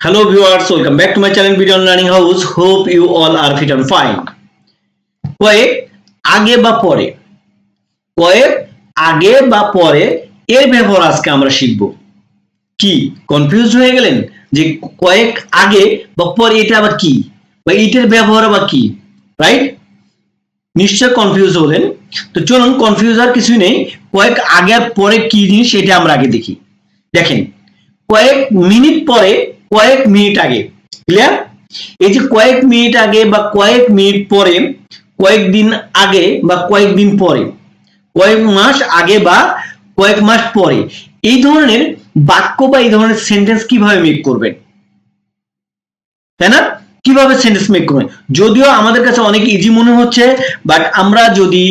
Hello viewers, welcome back to my channel Video on Learning House. Hope you all are fit and fine. কয়েক আগে বা পরে কয়েক আগে বা পরে এর ব্যবহার আজকে আমরা শিখব। কি? কনফিউজ হয়ে গেলেন? যে কয়েক আগে বা পরে এটা আবার কি? বা এটার ব্যবহার আবার কি? রাইট নিশ্চয় কনফিউজ হলেন। তো চলুন কনফিউজ আর কিছুই নেই। কয়েক আগে আর পরে কি জিনিস এটা আমরা আগে দেখি। দেখেন কয়েক মিনিট পরে, কয়েক মিনিট আগে ক্লিয়ার এই যে কয়েক মিনিট আগে বা কয়েক মিনিট পরে কয়েকদিন আগে বা কয়েকদিন পরে, কয়েক মাস আগে বা কয়েক মাস পরে, এই ধরনের বাক্য বা এই ধরনের সেন্টেন্স কীভাবে মেক করবেন? তাই না? কীভাবে সেন্টেন্স মেক করবেন? যদিও আমাদের কাছে অনেক ইজি মনে হচ্ছে বাট আমরা যদি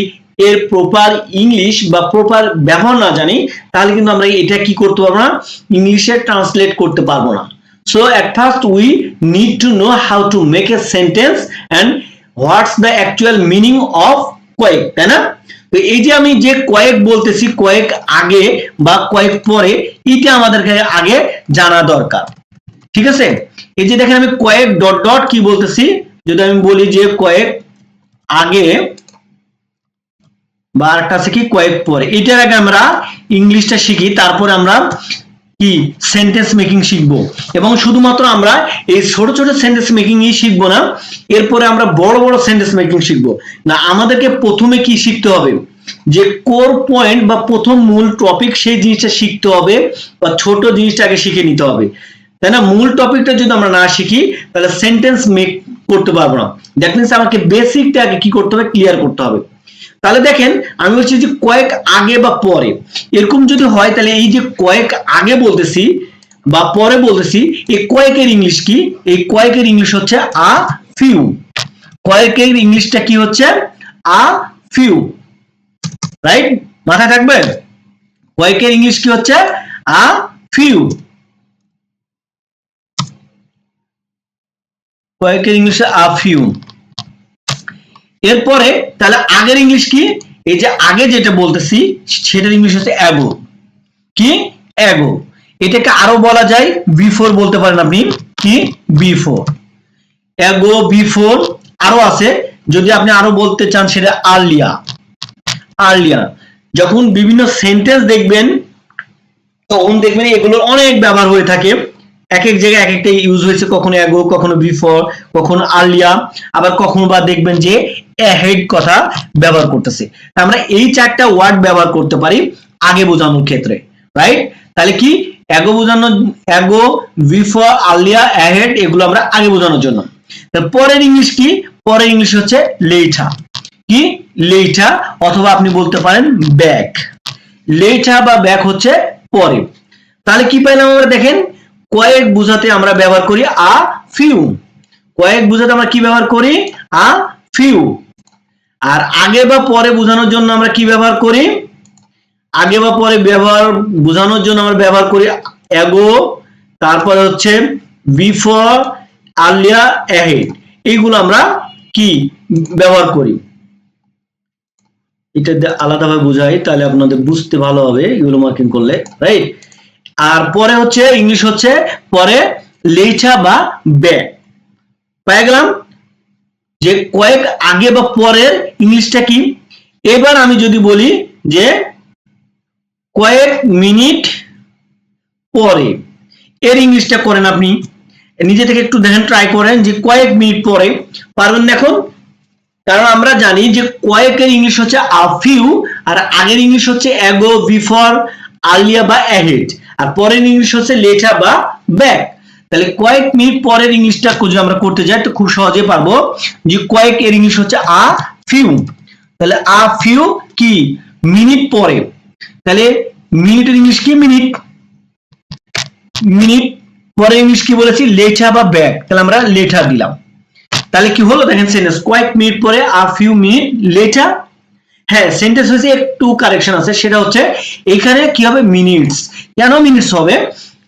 এর প্রপার ইংলিশ বা প্রপার ব্যবহার না জানি, তাহলে কিন্তু আমরা এটা কি করতে পারব না? ইংলিশে ট্রান্সলেট করতে পারব না। So at first we need to know how to make a sentence and what's the actual meaning of কয়েক তাই না? তো এই যে আমি যে কয়েক বলতেছি কয়েক আগে বা কয়েক পরে, এটা আমাদেরকে আগে জানা দরকার। ঠিক আছে? এই যে দেখেন আমি কয়েক ডট ডট কি বলতেছি? যদি আমি বলি যে কয়েক আগে বা আরেকটা আছে কি? কয়েক পরে। এটার আগে আমরা ইংলিশটা শিখি, তারপরে আমরা কি? সেন্টেন্স মেকিং শিখব। এবং শুধুমাত্র আমরা এই ছোট ছোট সেন্টেন্স মেকিংই শিখব না, এরপরে আমরা বড় বড় সেন্টেন্স মেকিং শিখব। না, আমাদেরকে প্রথমে কি শিখতে হবে? যে কোর পয়েন্ট বা প্রথম মূল টপিক সেই জিনিসটা শিখতে হবে, বা ছোট জিনিসটা আগে শিখে নিতে হবে। তাই না? মূল টপিকটা যদি আমরা না শিখি, তাহলে সেন্টেন্স মেক করতে পারব না। দ্যাট মিনস আমাকে বেসিকটা আগে কি করতে হবে? ক্লিয়ার করতে হবে। তাহলে দেখেন, আমি বলছি যে কয়েক আগে বা পরে। এরকম যদি হয়, তাহলে এই যে কয়েক আগে বলতেছি বা পরে বলতেছি, এই কয়েকের ইংলিশ কি? এই কয়েকের ইংলিশ হচ্ছে আ ফিউ। কয়েকের ইংলিশটা কি হচ্ছে? A few. রাইট মাথায় থাকবে? কয়েকের ইংলিশ কি হচ্ছে? A few. কয়েকের ইংলিশে আ ফিউ। এরপরে তাহলে আগের ইংলিশ কি? এই যে আগে যেটা বলতেছি, সেটার ইংলিশ হচ্ছে অ্যাগো কি? অ্যাগো এটাকে আরও বলা যায় বিফোর বলতে পারেন আপনি। কি? বিফোর অ্যাগো বিফোর আরও আছে। যদি আপনি আরও বলতে চান, সেটা আর্লিয়া আর্লিয়া যখন বিভিন্ন সেন্টেন্স দেখবেন, তখন দেখবেন এগুলোর অনেক ব্যবহার হয়ে থাকে। এক এক জায়গায় এক একটা ইউজ হয়েছে, কখনো অ্যাগো কখনো বিফোর কখনো আর্লিয়া আবার কখনো বা দেখবেন যে অ্যাহেড কথা ব্যবহার করতেছে। আমরা এই চারটা ওয়ার্ড ব্যবহার করতে পারি আগে বোঝানোর ক্ষেত্রে রাইট তাহলে কি? অ্যাগো বোঝানোর অ্যাগো বিফোর আর্লিয়া অ্যাহেড এগুলো আমরা আগে বোঝানোর জন্য। পরের ইংলিশ কি? পরের ইংলিশ হচ্ছে লেইঠা কি? লেইঠা অথবা আপনি বলতে পারেন ব্যাক লেইঠা বা ব্যাক হচ্ছে পরে। তাহলে কি পাইলাম আমরা দেখেন? কয়েক বুঝাতে আমরা ব্যবহার করি আ ফিউ। কয়েক বুঝাতে আমরা কি ব্যবহার করি? A few. আর আগে বা পরে বোঝানোর জন্য আমরা কি ব্যবহার করি? আগে বা পরে ব্যবহার, বোঝানোর জন্য আমরা ব্যবহার করি অ্যাগো তারপরে হচ্ছে বিফোর আর্লিয়া অ্যাহেড। এইগুলো আমরা কি ব্যবহার করি? এটা আলাদাভাবে বোঝাই, তাহলে আপনাদের বুঝতে ভালো হবে, এগুলো মার্কিং করলে রাইট আর পরে হচ্ছে ইংলিশ হচ্ছে পরে লেইচা বা বে। পেয়ে গেলাম? যে কয়েক আগে বা পরের ইংলিশটা কি? এবার আমি যদি বলি যে কয়েক মিনিট পরে। এর ইংলিশটা করেন আপনি। নিজে থেকে একটু দেখেন ট্রাই করেন যে কয়েক মিনিট পরে। পারবেন না এখন কারণ আমরা জানি যে কয়েকের ইংলিশ হচ্ছে আফিউ আর আগের ইংলিশ হচ্ছে অ্যাগো বিফর আলিয়া বা অ্যাহেড আর পরের ইংলিশ হচ্ছে লেটা বা ব্যাক। তাহলে কয়েক মিনিট পরের ইংলিশটা যদি আমরা করতে যাই তো খুব সহজে পারব। যে কয়েক এর ইংলিশ হচ্ছে আ, ফিউ। তাহলে আ, ফিউ কি? মিনিট পরে। তাহলে মিনিটের ইংলিশ কি? মিনিট। মিনিট পরে ইংলিশ কি বলেছি? লেটা বা ব্যাক। তাহলে আমরা লেটা দিলাম। তাহলে কি হলো? দেখেন সেন্টেন্স কয়েক মিনিট পরে আ, ফিউ, মিনিট লেটার হ্যাঁ সেন্টেন্স হয়েছে একটু কারেকশন আছে, সেটা হচ্ছে এখানে কি হবে? মিনিটস কেন মিনিটস হবে?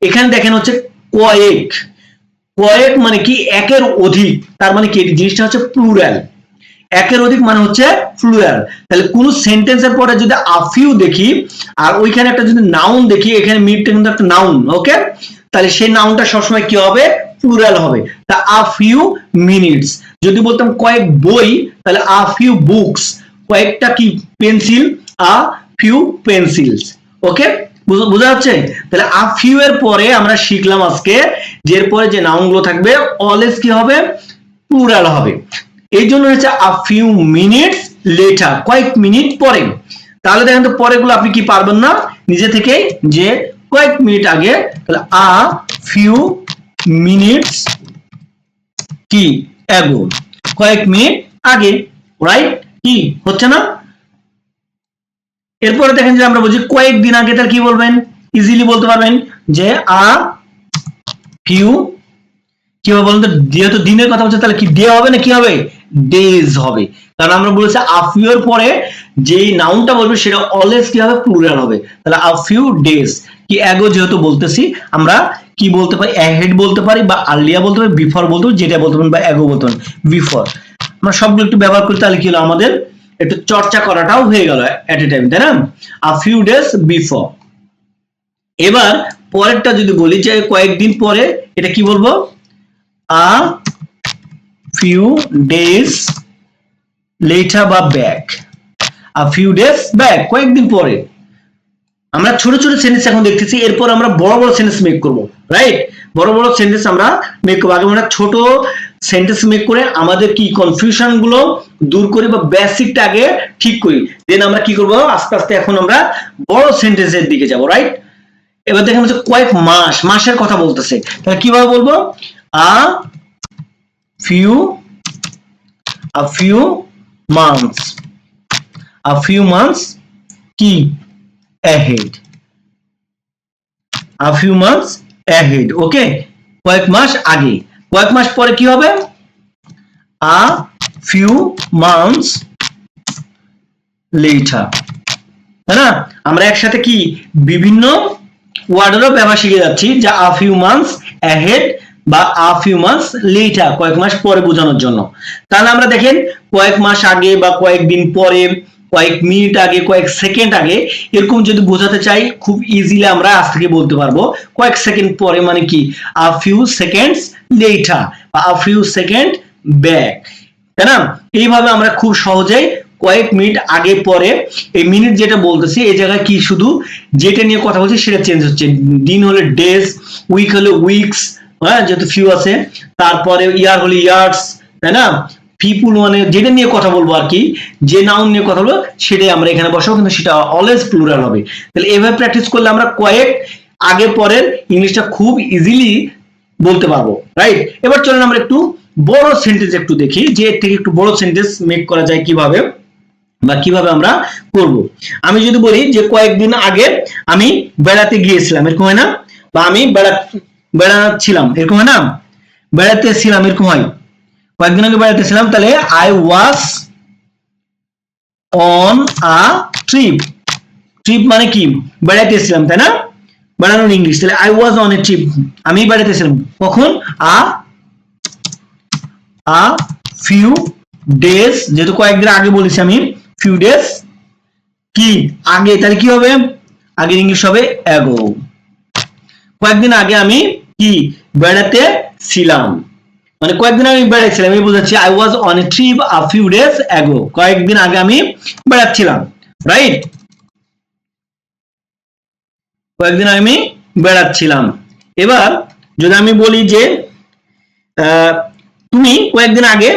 এখানে দেখেন হচ্ছে কয়েক। কয়েক মানে কি? একের অধিক। তার মানে কি? জিনিসটা হচ্ছে প্লুরাল একের অধিক মানে হচ্ছে প্লুরাল তাহলে কোন সেন্টেন্সের পরে যদি আফিউ দেখি, আর ওইখানে একটা যদি নাউন দেখি, এখানে মিনিটটা কিন্তু একটা নাউন ওকে তাহলে সেই নাউনটা সবসময় কি হবে? প্লুরাল হবে। তা আ ফিউ মিনিটস যদি বলতাম কয়েক বই, তাহলে আ ফিউ বুকস কয়েকটা কি? Pencil, a few pencils. Okay? বোঝা যাচ্ছে? তাহলে আ ফিউ এর পরে আমরা শিখলাম আজকে যে এরপরে যে নাউনগুলো থাকবে অলওয়েজ কি হবে? প্লুরাল হবে। এই জন্য হচ্ছে আ ফিউ মিনিটস লেটার, কয়েক মিনিট পরে। তাহলে দেখেন তো পরেগুলো আপনি কি পারবেন না? নিজে থেকেই যে কয়েক মিনিট আগে, তাহলে আ ফিউ মিনিটস কি? অ্যাগো কয়েক মিনিট আগে রাইট কি? হচ্ছে না? এরপরে দেখেন যে আমরা বলছি কয়েকদিন আগে তাহলে কি বলবেন? ইজিলি বলতে পারবেন যে, আ ফিউ কি হবে বলুন তো, যেহেতু দিনের কথা বলছে, তাহলে কি ডে হবে না কি হবে? ডেজ হবে। কারণ আমরা বলেছি আ ফিউ এর পরে যেই নাউনটা বলবে, সেটা অলওয়েজ কি হবে? প্লুরাল হবে। তাহলে আ ফিউ ডেজ কি অ্যাগো যেহেতু বলতেছি, আমরা কি বলতে পারি? অ্যাহেড বলতে পারি বা আর্লিয়া বলতে পারি বিফোর বলতে পারি, যেটা বলতে পারি বা অ্যাগো বলতে পারি বিফোর আমরা সবগুলো একটু ব্যবহার করি, তাহলে কি হলো আমাদের? একটু চর্চা করাটাও হয়ে গেল এট এ টাইম তাই না? আ ফিউ ডেজ বিফোর এবার পরেরটা যদি বলি, যে কয়েকদিন পরে এটা কি বলব? আ ফিউ ডেজ লেটার বা back a few days back কয়েকদিন পরে। আমরা ছোট ছোট সেন্টেন্স এখন দেখতেছি, এরপর আমরা বড় বড় সেন্টেন্স মেক করব রাইট বড় বড় সেন্টেন্স আমরা মেক করব। আগে আমরা ছোট সেন্টেন্স মেক করে আমাদের কি কনফিউশনগুলো দূর করি বা বেসিকটা আগে ঠিক করি। দেন আমরা কি করব? আস্তে আস্তে এখন আমরা বড় সেন্টেন্সের দিকে যাব রাইট এবার দেখেন হচ্ছে কয়েক মাস, মাসের কথা বলতেছে। তাহলে কীভাবে বলব? A few a few months a few months কি? Ahead. A few months ahead okay কয়েক মাস আগে। কয়েক মাস পরে কি হবে? আ few months later. তাই না? আমরা একসাথে কি বিভিন্ন ওয়ার্ডেরও ব্যবহার শিখে যাচ্ছি যা a few months অ্যাহেড বা a few months later, কয়েক মাস পরে বোঝানোর জন্য। তাহলে আমরা দেখেন, কয়েক মাস আগে বা কয়েকদিন পরে কয়েক মিনিট আগে, কয়েক সেকেন্ড আগে, এরকম যদি বোঝাতে চাই, খুব ইজিলি আমরা আজ থেকে বলতে পারব। কয়েক সেকেন্ড পরে মানে কি? আ ফিউ সেকেন্ডস লেটার বা আ ফিউ সেকেন্ড ব্যাক তাই না? এইভাবে আমরা খুব সহজেই কয়েক মিনিট আগে পরে, এই মিনিট যেটা বলতেছি, এই জায়গায় কি শুধু যেটা নিয়ে কথা বলছি, সেটা চেঞ্জ হচ্ছে। দিন হলে ডেজ উইক হলে উইকস হ্যাঁ যেহেতু ফিউ আছে, তারপরে ইয়ার হলে ইয়ার্স তাই না? পিপুল মানে যেটা নিয়ে কথা বলব আর কি, যে নাউন নিয়ে কথা বলব, সেটাই আমরা এখানে বসাবো, কিন্তু সেটা অলওয়েজ প্লুরাল হবে। তাহলে এভাবে প্র্যাকটিস করলে আমরা কয়েক আগে পরের ইংলিশটা খুব ইজিলি বলতে পারব রাইট এবার চলেন আমরা একটু বড় সেন্টেন্স একটু দেখি, যে এর থেকে একটু বড় সেন্টেন্স মেক করা যায় কীভাবে বা কীভাবে আমরা করব। আমি যদি বলি যে কয়েকদিন আগে আমি বেড়াতে গিয়েছিলাম, এরকম হয় না? বা আমি বেড়া, বেড়াচ্ছিলাম, এরকম হয় না? বেড়াতে ছিলাম এরকম হয়। কয়েকদিন আগে বেড়াতেছিলাম তাহলে I was on a trip trip মানে কি? বেড়াইতেছিলাম তাই না? বেড়ানোর ইংলিশ, তাহলে I was on a trip আমি বেড়াইতেছিলাম কখন? আ আ ফিউ ডেজ যেহেতু কয়েকদিন আগে বলেছি আমি ফিউ ডেজ কি? আগে, তাহলে কি হবে? আগের ইংলিশ হবে অ্যাগো কয়েকদিন আগে আমি কি? বেড়াতে ছিলাম। মানে কয়েকদিন আমি বেড়াচ্ছিলাম আমি বুঝাচ্ছি I was on a trip a few days ago কয়েকদিন আগে আমি বেড়াচ্ছিলাম রাইট কয়েকদিন আমি বেড়াচ্ছিলাম। এবার যদি আমি বলি যে তুমি কয়েকদিন আগে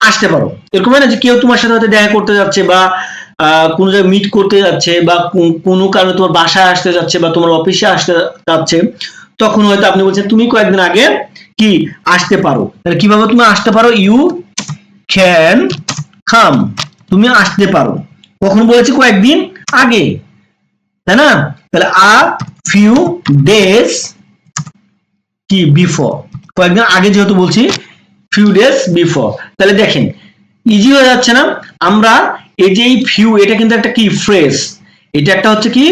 আসতে পারো। এরকম হয় না যে কেউ তোমার সাথে হয়তো দেখা করতে যাচ্ছে বা কোনো জায়গায় মিট করতে যাচ্ছে বা কোনো কারণে তোমার বাসায় আসতে যাচ্ছে বা তোমার অফিসে আসতে যাচ্ছে, তখন হয়তো আপনি বলছেন, তুমি কয়েকদিন আগে কি আসতে পারো? তাহলে কীভাবে তুমি আসতে পারো? ইউ ক্যান কাম তুমি আসতে পারো। কখন বলেছি? কয়েকদিন আগে। তাই না? তাহলে আ ফিউ ডেজ কি? বিফোর কয়েকদিন আগে যেহেতু বলছি ফিউ ডেজ বিফোর তাহলে দেখেন ইজি হয়ে যাচ্ছে না? আমরা এই যে এই ফিউ এটা কিন্তু একটা কি? ফ্রেজ এটা একটা হচ্ছে কি?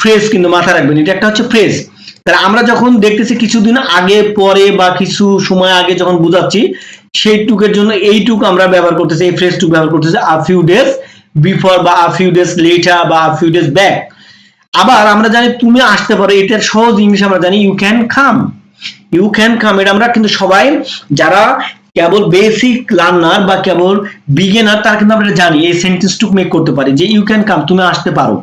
ফ্রেজ কিন্তু মাথায় রাখবেন। এটা একটা হচ্ছে ফ্রেজ তাহলে আমরা যখন দেখতেছি কিছুদিন আগে, পরে বা কিছু সময় আগে যখন বুঝাচ্ছি, সেই টুকের জন্য এইটুক আমরা ব্যবহার করতেছি, এই ফ্রেজ টুক ব্যবহার করতেছি আ ফিউ ডেজ বিফোর বা আ ফিউ ডেজ লেটার বা আ ফিউ ডেজ ব্যাক আবার আমরা জানি তুমি আসতে পারো, এটার সহজ ইংলিশ আমরা জানি you can come you can come এটা আমরা কিন্তু সবাই যারা কেবল বেসিক লার্নার বা কেবল বিগিনার তারা কিন্তু আমরা জানি, এই সেন্টেন্সটুকু মেক করতে পারি যে ইউ ক্যান কাম তুমি আসতে পারো।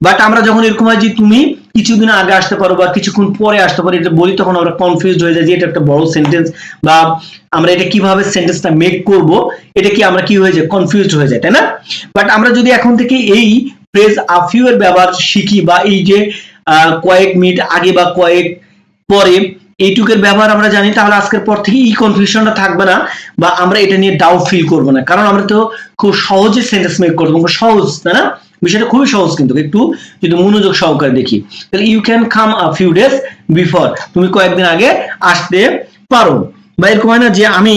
বাট আমরা যখন এরকম হয় যে তুমি কিছুদিন আগে আসতে পারো বা কিছুক্ষণ পরে আসতে পারো, এটা বলি, তখন আমরা কনফিউজ হয়ে যায় যে এটা একটা বড় সেন্টেন্স বা আমরা এটা কীভাবে সেন্টেন্সটা মেক করব, এটা কি আমরা কি হয়ে যায় কনফিউজ হয়ে যায়, তাই না? বাট আমরা যদি এখন থেকে এই ফ্রেজ আফিউ এর ব্যবহার শিখি বা এই যে কয়েক মিনিট আগে বা কয়েক পরে এইটুকের ব্যবহার আমরা জানি, তাহলে আজকের পর থেকে এই কনফিউশনটা থাকবে না বা আমরা এটা নিয়ে ডাউট ফিল করব না। কারণ আমরা তো খুব সহজে সেন্টেন্স মেক করব খুব সহজ, তাই না? বিষয়টা খুবই সহজ কিন্তু, একটু যদি মনোযোগ সহকারে দেখি। তাহলে you can come a few days before তুমি কয়েকদিন আগে আসতে পারো। বা এরকম হয় না যে আমি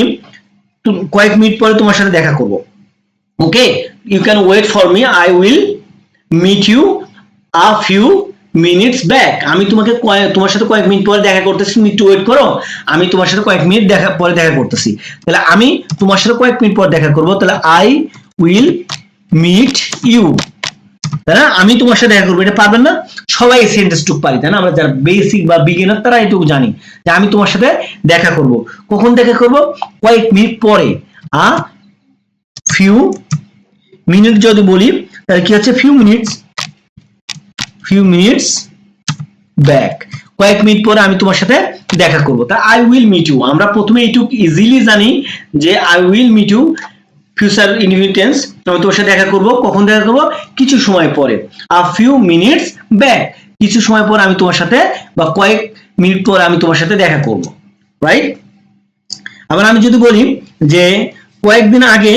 কয়েক মিনিট পরে তোমার সাথে দেখা করব। Okay you can wait for me I will meet you a few minutes back আমি তোমাকে তোমার সাথে কয়েক মিনিট পরে দেখা করতেছি, তুমি একটু ওয়েট করো। আমি তোমার সাথে কয়েক মিনিট দেখা, পরে দেখা করতেছি। তাহলে আমি তোমার সাথে কয়েক মিনিট পর দেখা করব, তাহলে আই উইল মিট ইউ তাই না? আমি তোমার সাথে দেখা করব। এটা পারবেন না? সবাই পারি, তাই না? আমরা যারা বেসিক বা বিগিনার তারা এটুকু জানি যে আমি তোমার সাথে দেখা করব। কখন দেখা করব? কয়েক মিনিট পরে। আ ফিউ মিনিট যদি বলি, তাহলে কি হচ্ছে? Few minutes few minutes back কয়েক মিনিট পরে আমি তোমার সাথে দেখা করব। তা আই উইল মিট ইউ আমরা প্রথমে এইটুক ইজিলি জানি যে I will meet you future ইনভিটেন্স আমি তোমার সাথে দেখা করব, কখন দেখা করব? কিছু সময় পরে। আ ফিউ মিনিটস ব্যাক কিছু সময় পর আমি তোমার সাথে বা কয়েক মিনিট পর আমি তোমার সাথে দেখা করব। রাইট আবার আমি যদি বলি যে কয়েকদিন আগে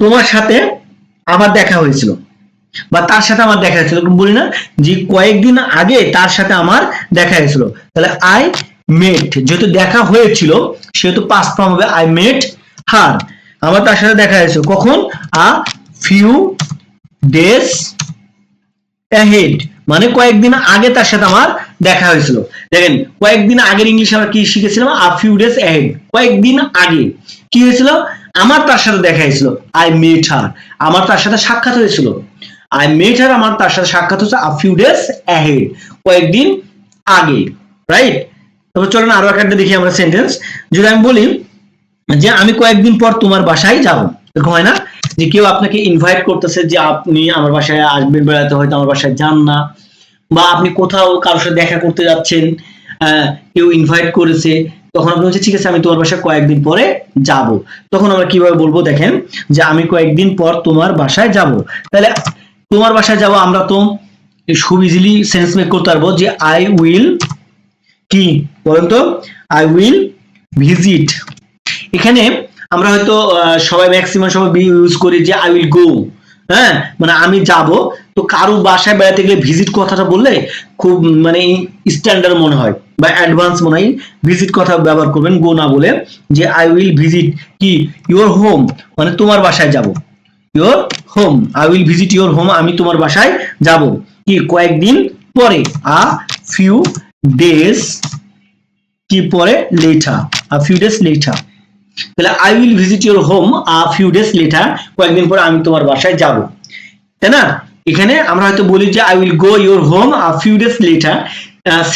তোমার সাথে আমার দেখা হয়েছিল বা তার সাথে আমার দেখা হয়েছিল। বলি না যে কয়েকদিন আগে তার সাথে আমার দেখা হয়েছিল। তাহলে আই মেট যেহেতু দেখা হয়েছিল, সেহেতু পাস্ট ফর্ম হবে আই মেট হার আমার তার সাথে দেখা হয়েছিল কখন? আ ফিউ ডেজ অ্যাহেড মানে কয়েকদিন আগে তার সাথে আমার দেখা হয়েছিল। দেখেন, কয়েকদিন আগের ইংলিশ আমরা কি শিখেছিলাম? আ ফিউ ডেজ অ্যাহেড কয়েকদিন আগে। কি হয়েছিল? আমার তার সাথে দেখা হয়েছিল। আই মেট হার আমার তার সাথে সাক্ষাৎ হয়েছিল। আই মেট হার আমার তার সাথে সাক্ষাৎ হয়েছে আ ফিউ ডেজ অ্যাহেড কয়েকদিন আগে রাইট তবে চলুন আরও একটা দেখি আমরা সেন্টেন্স যদি আমি বলি যে আমি কয়েকদিন পর তোমার বাসায় যাব। এরকম হয় না? যে কেউ আপনাকে ইনভাইট করতেছে যে আপনি আমার বাসায় আসবেন, বেড়াতে হয়তো আমার বাসায় যান না। বা আপনি কোথাও কারোর সাথে দেখা করতে যাচ্ছেন কেউ ইনভাইট করেছে, তখন আপনি ঠিক আছে, আমি তোমার বাসায় কয়েকদিন পরে যাব। তখন আমরা কীভাবে বলব, দেখেন, যে আমি কয়েকদিন পর তোমার বাসায় যাব। তাহলে তোমার বাসায় যাব আমরা তো খুব ইজিলি সেন্স মেক করতে পারব যে আই উইল কি? বলেন তো আই উইল ভিজিট এখানে আমরা হয়তো সবাই ম্যাক্সিমাম সময় ইউজ করি যে আই উইল গো হ্যাঁ? মানে আমি যাব। তো কারও বাসায় বেড়াতে গেলে ভিজিট কথাটা বললে খুব মানে স্ট্যান্ডার্ড মনে হয় বা অ্যাডভান্স মনে হয়। ভিজিট কথা ব্যবহার করবেন গো না বলে যে আই উইল ভিজিট কি? ইওর হোম মানে তোমার বাসায় যাব। Your home I will visit your home আমি তোমার বাসায় যাব। কি? কয়েকদিন পরে আ ফিউ ডেজ কি পরে? Later a few days later তাহলে I will visit your home a few days later কয়েকদিন পর আমি তোমার বাসায় যাব। তাই না? এখানে আমরা হয়তো বলি যে I will go your home a few days later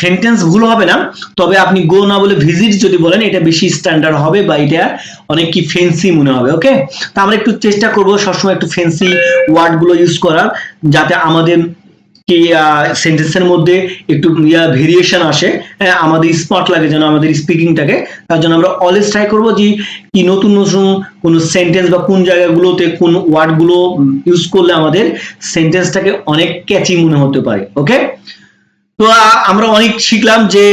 sentence ভুল হবে না, তবে আপনি গো না বলে ভিজিট যদি বলেন, এটা বেশি স্ট্যান্ডার্ড হবে বা এটা অনেক কি ফেন্সি মনে হবে ওকে তা আমরা একটু চেষ্টা করব সবসময় একটু ফেন্সি ওয়ার্ডগুলো ইউজ করার, যাতে আমাদের কি সেন্টেন্সের মধ্যে একটু ইয়া ভেরিয়েশন আসে হ্যাঁ, আমাদের স্মার্ট লাগে যেন আমাদের স্পিকিংটাকে তার জন্য আমরা অলওয়েজ ট্রাই করব যে কি নতুন নতুন কোন সেন্টেন্স বা কোন জায়গাগুলোতে কোন ওয়ার্ডগুলো ইউজ করলে আমাদের সেন্টেন্সটাকে অনেক ক্যাচি মনে হতে পারে ওকে তো আমরা অনেক শিখলাম যে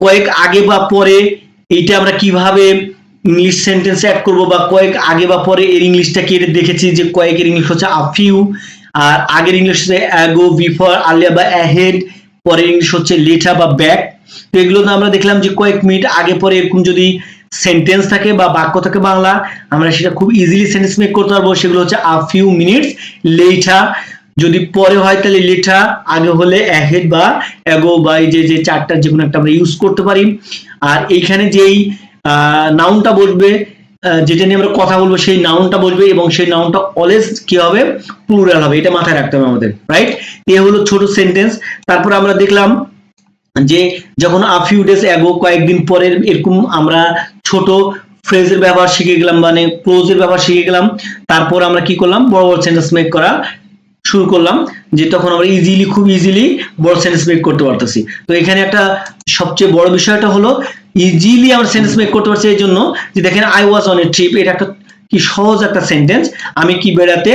কয়েক আগে বা পরে এইটা আমরা কীভাবে ইংলিশ সেন্টেন্স অ্যাড করব বা কয়েক আগে বা পরে এর ইংলিশটা কি দেখেছি যে কয়েকের ইংলিশ হচ্ছে আফিউ আর আগের ইংলিশ হচ্ছে অ্যাগো বিফোর আলিয়া বা অ্যাহেড পরের ইংলিশ হচ্ছে লেটা বা ব্যাক তো এগুলো আমরা দেখলাম যে কয়েক মিনিট আগে পরে এরকম যদি সেন্টেন্স থাকে বা বাক্য থাকে বাংলা, আমরা সেটা খুব ইজিলি সেন্টেন্স মেক করতে পারব। সেগুলো হচ্ছে আ ফিউ মিনিটস লেটা যদি পরে হয় তাহলে লেটা আগে হলে অ্যাহেড বা অ্যাগো বা এই যে যে চারটা যে কোনো একটা আমরা ইউজ করতে পারি। আর এইখানে যেই নাউনটা বসবে যেটা নিয়ে আমরা কথা বলব, সেই নাউনটা বলবে এবং সেই নাউনটা অলওয়েজ কি হবে? প্লুরাল হবে। এটা মাথায় রাখতে হবে আমাদের রাইট এ হলো ছোট সেন্টেন্স তারপর আমরা দেখলাম যে যখন আ ফিউ ডেজ অ্যাগো কয়েকদিন পরের এরকম আমরা ছোট ফ্রেজের ব্যবহার শিখে গেলাম মানে ক্লোজের ব্যবহার শিখে গেলাম। তারপর আমরা কি করলাম? বড় বড় সেন্টেন্স মেক করা শুরু করলাম, যে তখন আমরা ইজিলি খুব ইজিলি বড় সেন্টেন্স মেক করতে পারতেছি। তো এখানে একটা সবচেয়ে বড় বিষয়টা হলো ইজিলি আমরা সেন্টেন্স মেক করতে পারছি এই জন্য যে দেখেন I was on a trip এটা একটা কি সহজ একটা সেন্টেন্স আমি কি বেড়াতে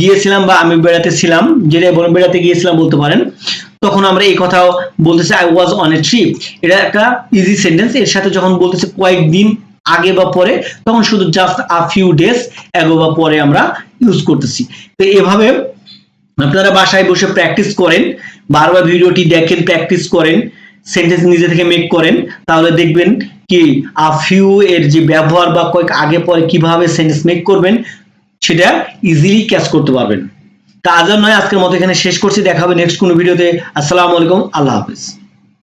গিয়েছিলাম বা আমি বেড়াতে ছিলাম যেটা বলেন বেড়াতে গিয়েছিলাম বলতে পারেন। তখন আমরা এই কথাও বলতেছি I was on a trip এটা একটা ইজি সেন্টেন্স এর সাথে যখন বলতেছে কয়েকদিন আগে বা পরে, তখন শুধু জাস্ট আ ফিউ ডেজ এগো বা পরে আমরা ইউজ করতেছি। তো এভাবে আপনারা বাসায় বসে প্র্যাকটিস করেন, বারবার ভিডিওটি দেখেন প্র্যাকটিস করেন সেন্টেন্স নিজে থেকে মেক করেন, তাহলে দেখবেন কি আ ফিউ এর যে ব্যবহার বা কয়েক আগে পরে কীভাবে সেন্টেন্স মেক করবেন, সেটা ইজিলি ক্যাচ করতে পারবেন। তা আজ নয়, আজকের মতো এখানে শেষ করছি, দেখা হবে নেক্সট কোনো ভিডিওতে আসসালামু আলাইকুম, আল্লাহ হাফিজ।